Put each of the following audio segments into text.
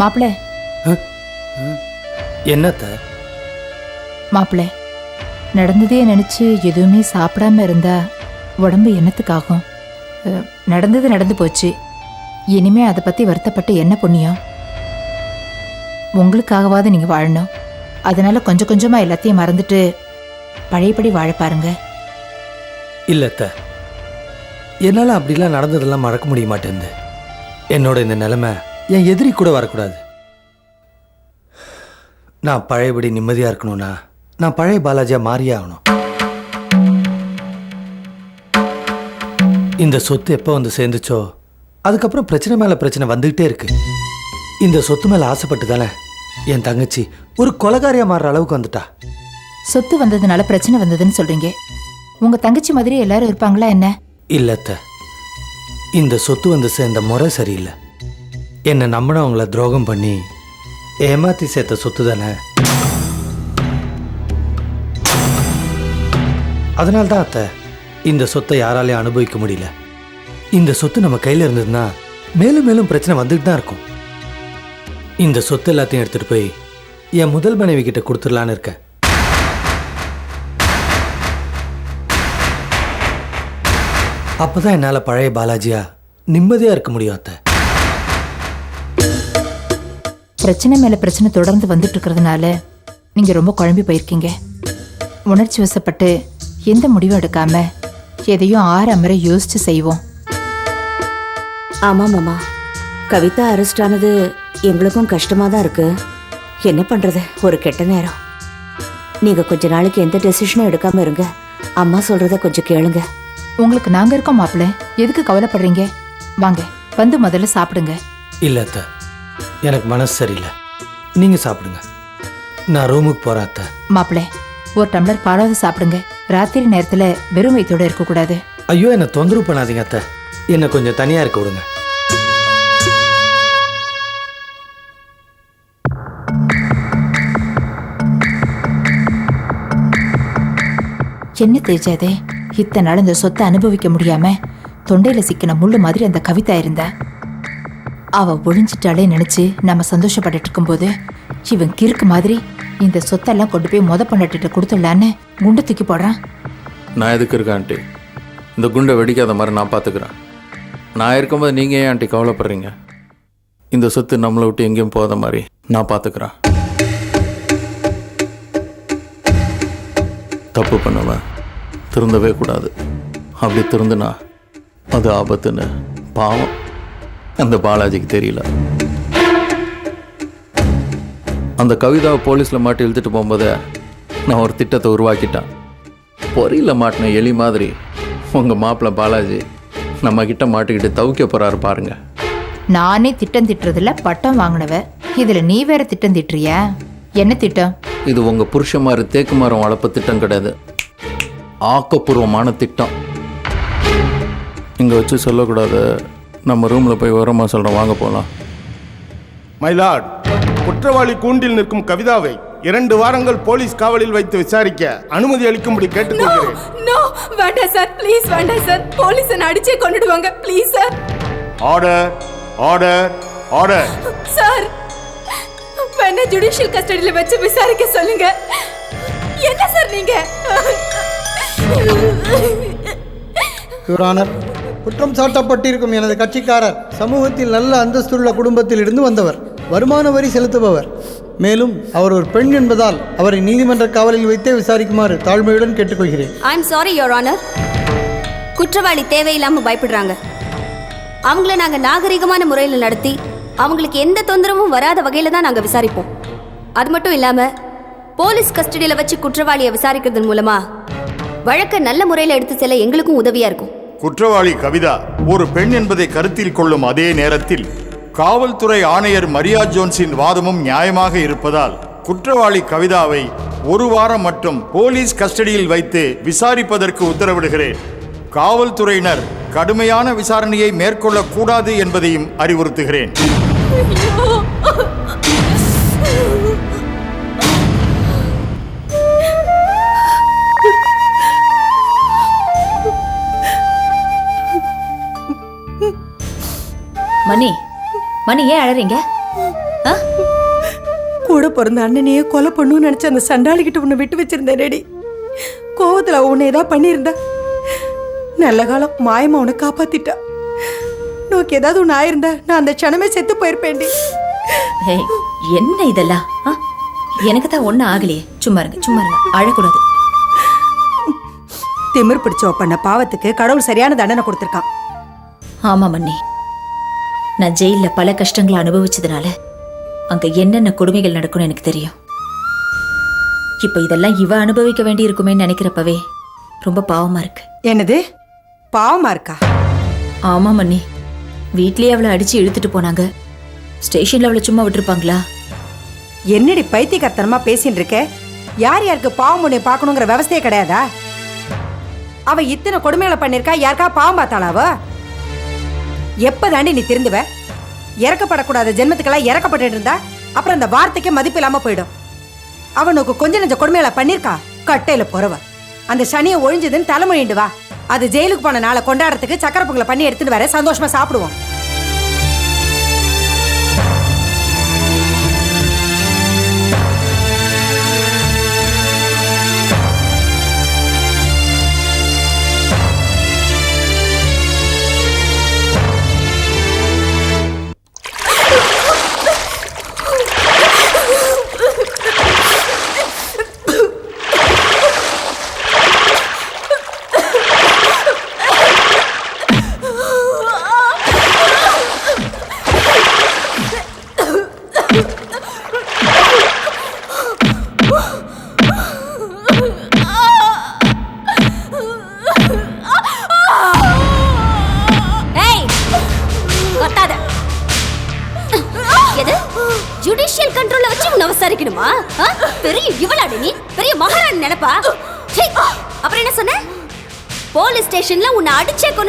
மாப்பிள்ள. என்னத்த? மாப்பிள்ள நடந்ததே நினைச்சு எதுவுமே சாப்பிடாம இருந்தா உடம்பு என்னத்துக்காகும்? நடந்தது நடந்து போச்சு. இனிமே அதை பத்தி வருத்தப்பட்டு என்ன புண்ணியம்? உங்களுக்காகவாவது நீங்க வாழணும். அதனால கொஞ்சம் கொஞ்சமா எல்லாத்தையும் மறந்துட்டு பழையபடி வாழ பாருங்க. இல்லத்த. என்னால் அப்படிலாம் நடந்ததெல்லாம் மறக்க முடிய மாட்டேங்குது என்னோட இந்த நிலைமை என் எதிரி கூட வரக்கூடாது. நான் பழையபடி நிம்மதியாக இருக்கணும்னா நான் பழைய பாலாஜியா மாறியே ஆகணும். இந்த சொத்து எப்போ வந்து சேர்ந்துச்சோ அதுக்கப்புறம் பிரச்சனை மேலே பிரச்சனை வந்துகிட்டே இருக்கு. இந்த சொத்து மேலே ஆசைப்பட்டு தானே என் தங்கச்சி ஒரு கொலகாரியா மாறுற அளவுக்கு வந்துட்டா. சொத்து வந்ததுனால பிரச்சனை வந்ததுன்னு சொல்றீங்க. உங்க தங்கச்சி மாதிரி எல்லாரும் இருப்பாங்களா என்ன? இல்லத்த இந்த சொத்து வந்து சேர்ந்த முறை சரியில்லை. என்னை நம்பினவங்கள துரோகம் பண்ணி ஏமாத்தி சேர்த்த சொத்து தானே? அதனால தான் அத்தை இந்த சொத்தை யாராலையும் அனுபவிக்க முடியல. இந்த சொத்து நம்ம கையில் இருந்ததுன்னா மேலும் மேலும் பிரச்சனை வந்துட்டு தான் இருக்கும். இந்த சொத்து எல்லாத்தையும் எடுத்துகிட்டு போய் என் முதல் மனைவி கிட்ட கொடுத்துடலான்னு இருக்கேன். அப்பதான் என்னால் பழைய பாலாஜியா நிம்மதியாக இருக்க முடியும் அத்தை. பிரச்சனை மேல பிரச்சனை தொடர்ந்து வந்துட்டு இருக்கிறதுனால நீங்க ரொம்ப குழம்பி போயிருக்கீங்க. உணர்ச்சி வசப்பட்டு எந்த முடிவும் எடுக்காம எதையும் ஆற அமர யோசிச்சு செய்வோம். ஆமா மாமா. கவிதா அரெஸ்ட் ஆனது எங்களுக்கும் கஷ்டமா தான் இருக்கு. என்ன பண்றது? ஒரு கெட்ட நேரம். நீங்க கொஞ்ச நாளைக்கு எந்த டெசிஷனும் எடுக்காம இருங்க. அம்மா சொல்றத கொஞ்சம் கேளுங்க. உங்களுக்கு நாங்க இருக்கோம் மாப்பிள்ள. எதுக்கு கவலைப்படுறீங்க? வாங்க வந்து முதல்ல சாப்பிடுங்க. இல்ல அத்தை. எனக்கு மனசு சரியில்லை. நீங்க சாப்பிடுங்க. நான் ரூமுக்கு போறேன் அத்தை. மாப்பிள்ள ஒரு டம்ளர் பாலாவது சாப்பிடுங்க. ராத்திரி நேரத்துல வெறும் வயிற்றோட இருக்கக்கூடாது. ஐயோ என்னை தொந்தரவு பண்ணாதீங்க அத்தை. என்னை கொஞ்சம் தனியா இருக்க விடுங்க. என்ன தேஜாதே இத்தனை நாள் இந்த சொத்தை அனுபவிக்க முடியாம தொண்டையில சிக்கின முள்ளு மாதிரி அந்த கவிதா இருந்தா? அவ ஒழிஞ்சிட்டாலே நினைச்சு நம்ம சந்தோஷப்பட்டுட்டு இருக்கும்போது இவன் கிறுக்கு மாதிரி இந்த சொத்தெல்லாம் கொண்டு போய் மொத பண்ணட்டுட்டு கொடுத்துடலான்னு குண்டு தூக்கி போடுறான். நான் எதுக்கு இருக்கேன் ஆண்டி? இந்த குண்டை வெடிக்காத மாதிரி நான் பார்த்துக்கிறேன். நான் இருக்கும்போது நீங்கள் ஏன் ஆண்டி கவலைப்படுறீங்க? இந்த சொத்து நம்மளை விட்டு எங்கேயும் போகாத மாதிரி நான் பார்த்துக்கிறேன். தப்பு பண்ணுவேன் திருந்தவே கூடாது. அப்படி திருந்துனா அது ஆபத்துன்னு பாவம். அந்த பாலாஜிக்கு தெரியல. அந்த கவிதாவை போலீஸில் மாட்டி இழுத்துட்டு போகும்போதே நான் ஒரு திட்டத்தை உருவாக்கிட்டேன். பொறியில் மாட்டின எலி மாதிரி உங்கள் மாப்பிள்ளை பாலாஜி நம்ம கிட்ட மாட்டிக்கிட்டு தவிக்க போறாரு பாருங்க. நானே திட்டம் திட்டுறதுல பட்டம் வாங்கினவ இதுல நீ வேற திட்டம் திட்டுறியா? என்ன திட்டம்? இது உங்கள் புருஷ மாதிரி தேக்கு மரம் வளர்ப்பு திட்டம் கிடையாது. ஆக்கப்பூர்வமான திட்டம். இங்கே வச்சு சொல்லக்கூடாது. நம்ம ரூமில் போய் விவரமாக சொல்கிறோம் வாங்க போகலாம் மைலார்ட் குற்றவாளி கூண்டில் நிற்கும் கவிதாவை இரண்டு வாரங்கள் போலீஸ் காவலில் வைத்து விசாரிக்க அனுமதி அளிக்கும்படி கேட்டுக்கொள்கிறேன். நோ வேண்டாம் சார் ப்ளீஸ் வேண்டாம் சார் போலீஸ் அடிச்சே கொண்டுடுவாங்க please sir order order order sir வேணா ஜுடிஷியல் கஸ்டடியில வச்சு விசாரிக்க சொல்லுங்க. என்ன சார் நீங்க? யுவர் ஆனர் குற்றம் சாட்டப்பட்டிருக்கும் எனது கட்சிக்காரர். சமூகத்தில் நல்ல அந்தஸ்துள்ள குடும்பத்தில் இருந்து வந்தவர். வருமான வரி செலுத்துபவர். மேலும் அவர் ஒரு பெண் என்பதால் அவரை நீதிமன்ற காவலில் வைத்தே விசாரிக்குமாறு தாழ்மையுடன் கேட்டுக்கொள்கிறேன். ஐம் சாரி யோர் ஆனர் குற்றவாளி தேவையில்லாமல் பயப்படுறாங்க. அவங்கள நாங்கள் நாகரிகமான முறையில் நடத்தி அவங்களுக்கு எந்த தொந்தரவும் வராத வகையில் தான் நாங்கள் விசாரிப்போம். அது மட்டும் இல்லாமல் போலீஸ் கஸ்டடியில் வச்சு குற்றவாளியை விசாரிக்கிறதன் மூலமா வழக்கை நல்ல முறையில் எடுத்து செல்ல எங்களுக்கும் உதவியாக இருக்கும். குற்றவாளி கவிதா ஒரு பெண் என்பதை கருத்தில் கொள்ளும் அதே நேரத்தில் காவல்துறை ஆணையர் மரியா ஜோன்ஸின் வாதமும் நியாயமாக இருப்பதால் குற்றவாளி கவிதாவை ஒரு வாரம் மட்டும் போலீஸ் கஸ்டடியில் வைத்து விசாரிப்பதற்கு உத்தரவிடுகிறேன். காவல்துறையினர் கடுமையான விசாரணையை மேற்கொள்ளக்கூடாது என்பதையும் அறிவுறுத்துகிறேன். மணி மணி ஏன் அழறீங்க? ஆ? கூட பிறந்த அண்ணனையே கொலை பண்ணுன்னு நினைச்ச அந்த சண்டாளிக்கிட்ட உன்னை விட்டு வச்சிருந்தேன் ரெடி. கோவத்துல உன்னை ஏதாவது பண்ணியிருந்தா? நல்ல காலம் மாயமா உன்னை காப்பாத்திட்டா. நோக்கு ஏதாவது ஒன்று ஆயிருந்தா நான் அந்த க்ஷணமே செத்து போயிருப்பேன்டி என்ன இதெல்லாம்? எனக்கு தான் ஒன்றும் ஆகலையே. சும்மா இருங்க சும்மா இருங்க. அழக்கூடாது. திமிர் பிடிச்சவ பண்ண பாவத்துக்கு கடவுள் சரியான தண்டனை கொடுத்துருக்கான். ஆமா மன்னி. நான் ஜெயில்ல பல கஷ்டங்களை அனுபவிச்சதுனால அங்க என்னென்ன கொடுமைகள் நடக்கும்னு எனக்கு தெரியும். இப்ப இதெல்லாம் இவ அனுபவிக்க வேண்டி நினைக்கிறப்பவே ரொம்ப பாவமா இருக்கு. என்னது? பாவமா இருக்கா? ஆமா மன்னி. வீட்லயே அவளை அடிச்சு இழுத்துட்டு போனாங்க. ஸ்டேஷன்ல அவளை சும்மா விட்டுருப்பாங்களா? என்னடி பைத்தியக்காரத்தனமா பேசின்னு இருக்க? யார் யாருக்கு பாவம் உன்னை பார்க்கணுங்கிற விவசாயே கிடையாதா? அவ இத்தனை கொடுமைகளை பண்ணிருக்கா யாருக்கா பாவம் பார்த்தாளா அவ? எப்பதாண்டி நீ திருந்துவ? இறக்கப்படக்கூடாத ஜென்மத்துக்கெல்லாம் இறக்கப்பட்டு இருந்தா அப்புறம் அந்த வார்த்தைக்கே மதிப்பு இல்லாம போயிடும். அவனுக்கு கொஞ்சம் நெஞ்ச கொடுமையில பண்ணிருக்கா கட்டையில பொறவ அந்த சனியை ஒழிஞ்சதுன்னு தலைமொழிண்டு வா. அது ஜெயிலுக்கு போன நாளை கொண்டாடுறதுக்கு சக்கர பொங்கலை பண்ணி எடுத்துட்டு வர சந்தோஷமா சாப்பிடுவோம்.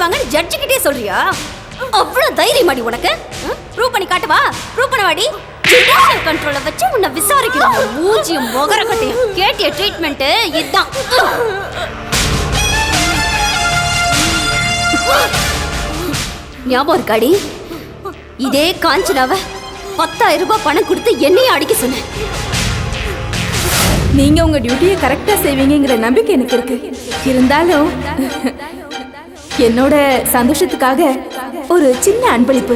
அடிச்சே ஜட்ஜு கிட்டே சொல்றியா? அவ்வளவு தைரியம் அடி உனக்கு ப்ரூவ் பண்ணி காட்டுவா ப்ரூவ் பண்ண வாடி ஜுடிஷியல் கண்ட்ரோல வச்சு உன்னை விசாரிக்கிறாங்க மூஞ்சியும் முகர கட்டையும் கேட்டிய ட்ரீட்மெண்ட் இதுதான். ஞாபகம் இருக்காடி? இதே காஞ்சனாவ பத்தாயிரம் ரூபாய் பணம் கொடுத்து என்னையும் அடிக்க சொன்னேன் நீங்க உங்க டியூட்டியை கரெக்டா செய்வீங்கிற நம்பிக்கை எனக்கு இருக்கு. இருந்தாலும் என்னோட சந்தோஷத்துக்காக ஒரு சின்ன அன்பளிப்பு.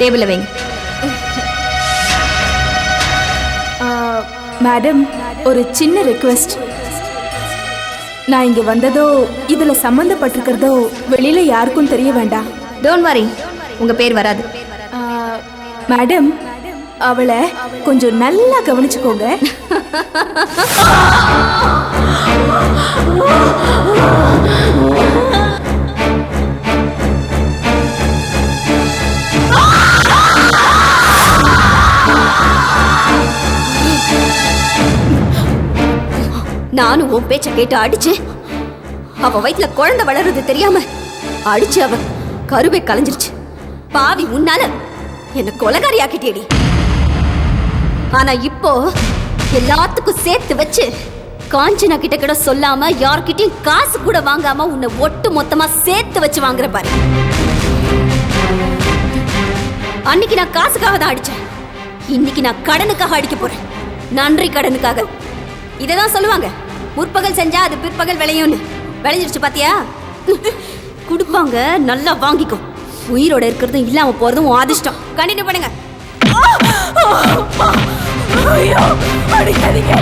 டேபிள்ல வைங்க. மேடம் ஒரு சின்ன ரெக்வெஸ்ட் நான் இங்க வந்ததோ இதுல சம்பந்தப்பட்டிருக்கிறதோ வெளியில யாருக்கும் தெரிய வேண்டாம். டோன்ட் வரி உங்க பேர் வராது. மேடம் அவளை கொஞ்சம் நல்லா கவனிச்சுக்கோங்க. நானும் உன் பேச்ச கேட்டு அடிச்சு அவ வயிற்றுல குழந்தை வளருது தெரியாம அடிச்சு அவ கருவை கலைஞ்சிருச்சு. பாவி உன்னால என்ன கொலகாரி ஆக்கிட்டேடி ஆனா இப்போ எல்லாத்துக்கும் சேர்த்து வச்சு காஞ்சனா கிட்ட கூட சொல்லாம யார்கிட்டயும் காசு கூட வாங்காம உன்னை ஒட்டு மொத்தமா சேர்த்து வச்சு வாங்குற பாரு. அன்னைக்கு நான் காசுக்காக தான் அடிச்சேன். இன்னைக்கு நான் கடனுக்காக அடிக்க போறேன். நன்றி கடனுக்காக. இததான் சொல்லுவாங்க. முற்பகல் செஞ்சா அது பிற்பகல் விளையும்னு. விளைஞ்சிருச்சு பாத்தியா? கொடுப்பாங்க நல்லா வாங்கிக்கும். உயிரோட இருக்கிறதும் இல்லாம போறதும் அதிர்ஷ்டம். கண்டினியூ பண்ணுங்க. ஐயோ அடிக்காதீங்க.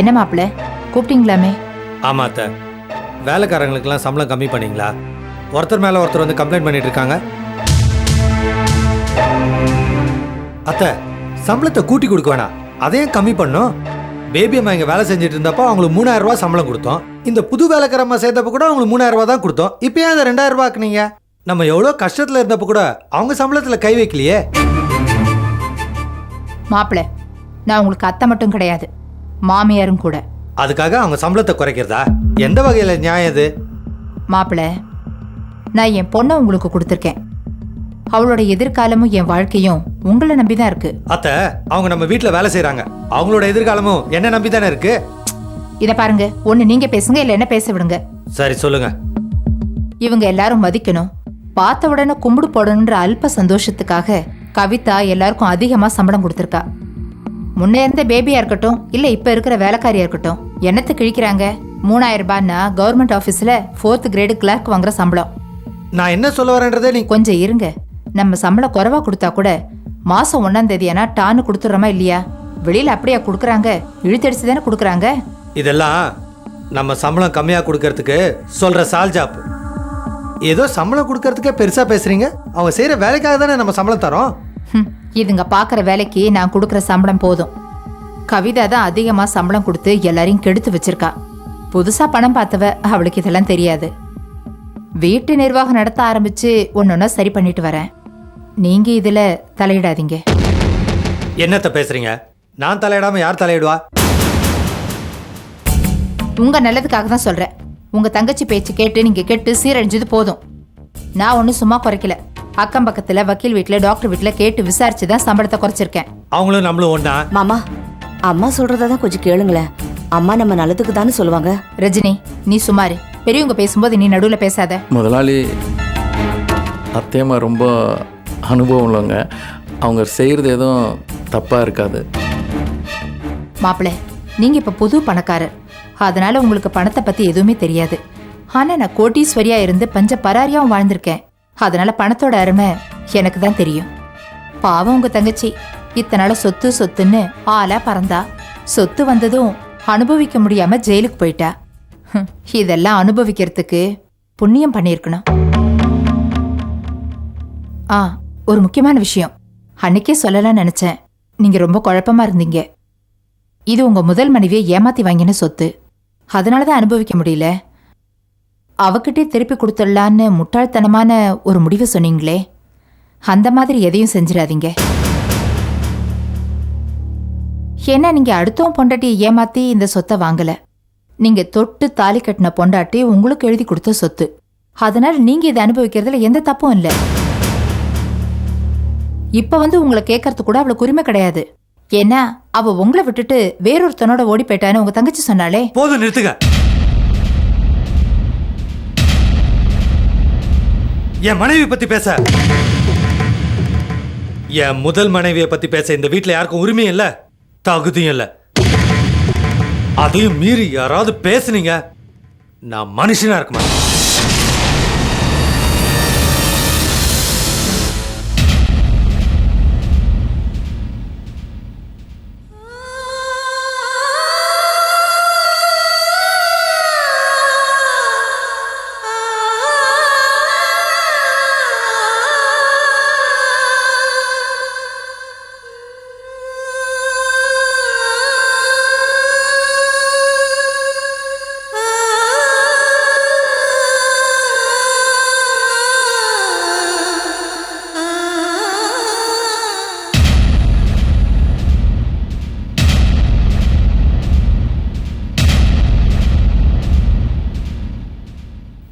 என்ன மாப்பிள்ள? கூப்பிட்டீங்களாமே? ஆமா அத்தை. வேலைக்காரங்களுக்கெல்லாம் சம்பளம் கம்மி பண்ணீங்களா? ஒருத்தர் மேலே ஒருத்தர் வந்து கம்ப்ளைண்ட் பண்ணிட்டு இருக்காங்க அத்தை சம்பளத்தை கூட்டி கொடுக்க வேணாம். அதையும் கம்மி பண்ணோம். பேபி அம்மா இங்கே வேலை செஞ்சுட்டு இருந்தப்போ அவங்களுக்கு மூணாயிரம் ரூபாய் சம்பளம் கொடுத்தோம். இந்த புது வேலைக்காரம்மா சேர்த்தப்ப கூட அவங்களுக்கு மூணாயிரம் ரூபாய் தான் கொடுத்தோம். இப்போ ஏன் அதை ரெண்டாயிரம் ரூபாய் ஆக்குனீங்க நம்ம எவ்வளோ கஷ்டத்தில் இருந்தப்போ கூட அவங்க சம்பளத்தில் கை வைக்கலையே. மாப்பிள்ள நான் உங்களுக்கு அத்தை மட்டும் கிடையாது. மாமியாரும் கூட. அதுக்காக அவங்க சம்பளத்தை குறைக்கிறதா? எந்த வகையில் நியாயம் இது? மாப்பிள்ள நான் என் பொண்ணை உங்களுக்கு கொடுத்துருக்கேன். அவளோட எதிர்காலமும் என் வாழ்க்கையும் உங்களை நம்பி தான் இருக்கு. அத்தை அவங்க நம்ம வீட்டில் வேலை செய்கிறாங்க அவங்களோட எதிர்காலமும் என்ன நம்பி தானே இருக்கு? இதை பாருங்க ஒன்று நீங்க பேசுங்க இல்லை என்ன பேச விடுங்க. சரி சொல்லுங்க. இவங்க எல்லாரும் மதிக்கணும். பார்த்த உடனே கும்பிடு போடணுன்ற அல்ப சந்தோஷத்துக்காக கவிதா எல்லாருக்கும் அதிகமா சம்பளம் கொடுத்துருக்கா. முன்னே இருந்த பேபியா இருக்கட்டும் இல்ல இப்ப இருக்கிற வேலைக்காரியா இருக்கட்டும் என்னத்தை கிழிக்கிறாங்க? மூணாயிரம் ரூபாய்னா கவர்மெண்ட் ஆபீஸ்ல ஃபோர்த் கிரேடு கிளர்க் வாங்குற சம்பளம். நான் என்ன சொல்ல வரேன்றதே நீ கொஞ்சம் இருங்க. நம்ம சம்பளம் குறைவா கொடுத்தா கூட மாசம் ஒன்னாம் தேதியானா டான்னு கொடுத்துட்றோமா இல்லையா? வெளியில அப்படியா கொடுக்குறாங்க? இழுத்தடிச்சு தானே கொடுக்குறாங்க? இதெல்லாம் நம்ம சம்பளம் கம்மியாக கொடுக்கறதுக்கு சொல்கிற சால் ஜாப் ஏதோ சம்பளம் கொடுக்கறதுக்கே பெருசாக பேசுறீங்க. அவங்க செய்கிற வேலைக்காக தானே நம்ம சம்பளம் தரோம். ஹம், இதுங்க பார்க்குற வேலைக்கு நான் கொடுக்குற சம்பளம் போதும். கவிதா தான் அதிகமாக சம்பளம் கொடுத்து எல்லாரையும் கெடுத்து வச்சிருக்கா. புதுசாக பணம் பார்த்தவ அவளுக்கு இதெல்லாம் தெரியாது. வீட்டு நிர்வாகம் நடத்த ஆரம்பிச்சு ஒன்னொன்னா சரி பண்ணிட்டு வரேன். நீங்க இதுல தலையிடாதீங்க. என்னத்த பேசுறீங்க? நான் தலையிடாம யார் தலையிடுவா? உங்க நல்லதுக்காக தான் சொல்றேன். உங்க தங்கச்சி பேச்சு கேட்டு நீங்க கெட்டு சீரழிஞ்சது போதும். நான் ஒன்றும் சும்மா குறைக்கல. அக்கம் பக்கத்துல வக்கீல் வீட்ல டாக்டர் வீட்ல கேட்டு விசாரிச்சு தான் சம்பளத்தை குறைச்சிருக்கேன். அவங்களும் நம்மளும் ஒண்ணா? மாமா அம்மா சொல்றத தான் கொஞ்சம் கேளுங்களேன். அம்மா நம்ம நல்லதுக்கு தானே சொல்லுவாங்க. ரஜினி நீ சுமாரு. பெரியவங்க பேசும்போது நீ நடுவுல பேசாத. முதலாளி அத்தையம்மா ரொம்ப அனுபவம் உள்ளவங்க. அவங்க செய்கிறது எதுவும் தப்பாக இருக்காது. மாப்பிள நீங்க இப்ப புது பணக்காரர். அதனால உங்களுக்கு பணத்தை பத்தி எதுவுமே தெரியாது. ஆனா நான் கோட்டீஸ்வரியா இருந்து பஞ்ச பராரியாவும் வாழ்ந்திருக்கேன். அதனால பணத்தோட அருமை எனக்கு தான் தெரியும். பாவம் உங்க தங்கச்சி. இத்தனால சொத்து சொத்துன்னு ஆளா பறந்தா. சொத்து வந்ததும் அனுபவிக்க முடியாம ஜெயிலுக்கு போயிட்டா. இதெல்லாம் அனுபவிக்கிறதுக்கு புண்ணியம் பண்ணியிருக்கணும். ஆ ஒரு முக்கியமான விஷயம். அன்னைக்கே சொல்லலாம்னு நினைச்சேன். நீங்க ரொம்ப குழப்பமா இருந்தீங்க. இது உங்க முதல் மனைவியை ஏமாத்தி வாங்கின சொத்து. அதனால தான் அனுபவிக்க முடியல. அவகிட்டே திருப்பி கொடுத்துடலான்னு முட்டாள்தனமான ஒரு முடிவை சொன்னீங்களே. அந்த மாதிரி எதையும் செஞ்சிடாதீங்க. ஏன்னா நீங்க அடுத்தவன் பொண்டாட்டியை ஏமாத்தி இந்த சொத்தை வாங்கல. நீங்க தொட்டு தாலி கட்டின பொண்டாட்டி உங்களுக்கு எழுதி கொடுத்த சொத்து. அதனால நீங்க இதை அனுபவிக்கிறதுல எந்த தப்பும் இல்லை. இப்ப வந்து உங்களை கேட்கறது கூட அவளுக்கு உரிமை கிடையாது. ஏன்னா அவ உங்களை விட்டுட்டு வேறொருத்தனோட ஓடி போயிட்டான்னு உங்க தங்கச்சி சொன்னாலே போதும் நிறுத்துக என் மனைவி பத்தி பேச. என் முதல் மனைவியை பத்தி பேச இந்த வீட்டுல யாருக்கும் உரிமையும் இல்லை. தகுதியும் இல்லை. அதையும் மீறி யாராவது பேசுனீங்க நான் மனுஷனா இருக்க மாட்டேன்.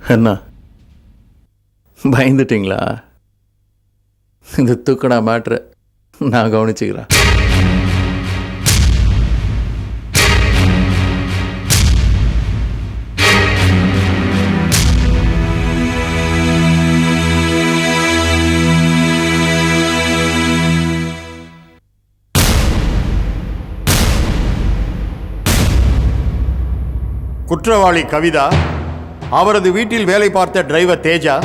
என்ன பயந்துட்டீங்களா? இந்த தூக்கடா மேட்ரு நான் கவனிச்சுக்கிறேன். குற்றவாளி கவிதா அவரது வீட்டில் வேலை பார்த்த driver Teja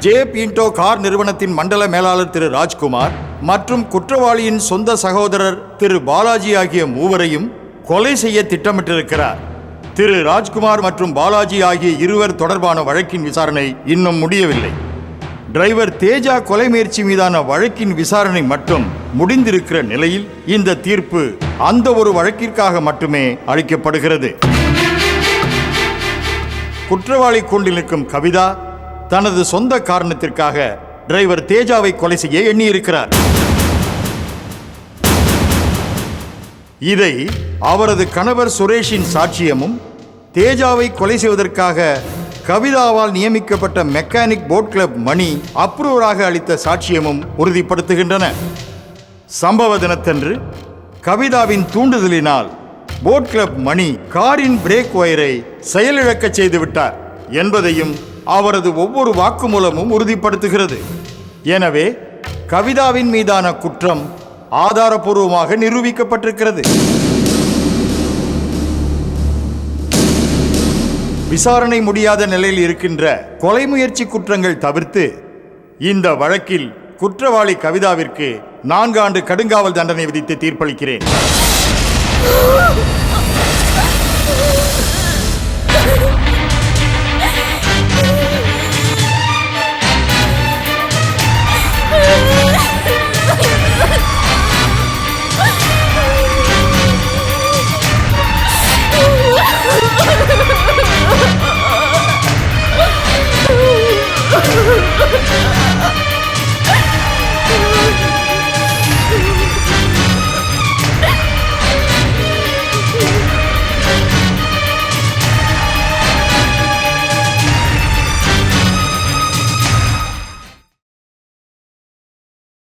J Pinto car நிறுவனத்தின் மண்டல மேலாளர் திரு ராஜ்குமார் மற்றும் குற்றவாளியின் சொந்த சகோதரர் திரு பாலாஜி ஆகிய மூவரையும் கொலை செய்ய திட்டமிட்டிருக்கிறார். திரு ராஜ்குமார் மற்றும் பாலாஜி ஆகிய இருவர் தொடர்பான வழக்கின் விசாரணை இன்னும் முடியவில்லை. டிரைவர் தேஜா கொலை முயற்சி மீதான வழக்கின் விசாரணை மட்டும் முடிந்திருக்கிற நிலையில் இந்த தீர்ப்பு அந்த ஒரு வழக்கிற்காக மட்டுமே அளிக்கப்படுகிறது. குற்றவாளி கூண்டில் நிற்கும் கவிதா தனது சொந்த காரணத்திற்காக டிரைவர் தேஜாவை கொலை செய்ய எண்ணியிருக்கிறார். இதை அவரது கணவர் சுரேஷின் சாட்சியமும் தேஜாவை கொலை செய்வதற்காக கவிதாவால் நியமிக்கப்பட்ட மெக்கானிக் போட் கிளப் மணி அப்ரூவராக அளித்த சாட்சியமும் உறுதிப்படுத்துகின்றன. சம்பவ தினத்தன்று கவிதாவின் தூண்டுதலினால் போட் கிளப் மணி காரின் பிரேக் ஒயரை செயலிழக்கச் செய்துவிட்டார் என்பதையும் அவரது ஒவ்வொரு வாக்குமூலமும் உறுதிப்படுத்துகிறது. எனவே கவிதாவின் மீதான குற்றம் ஆதாரபூர்வமாக நிரூபிக்கப்பட்டிருக்கிறது. விசாரணை முடியாத நிலையில் இருக்கின்ற கொலை முயற்சி குற்றங்கள் தவிர்த்து இந்த வழக்கில் குற்றவாளி கவிதாவிற்கு நான்கு ஆண்டு கடுங்காவல் தண்டனை விதித்து தீர்ப்பளிக்கிறேன். Ah!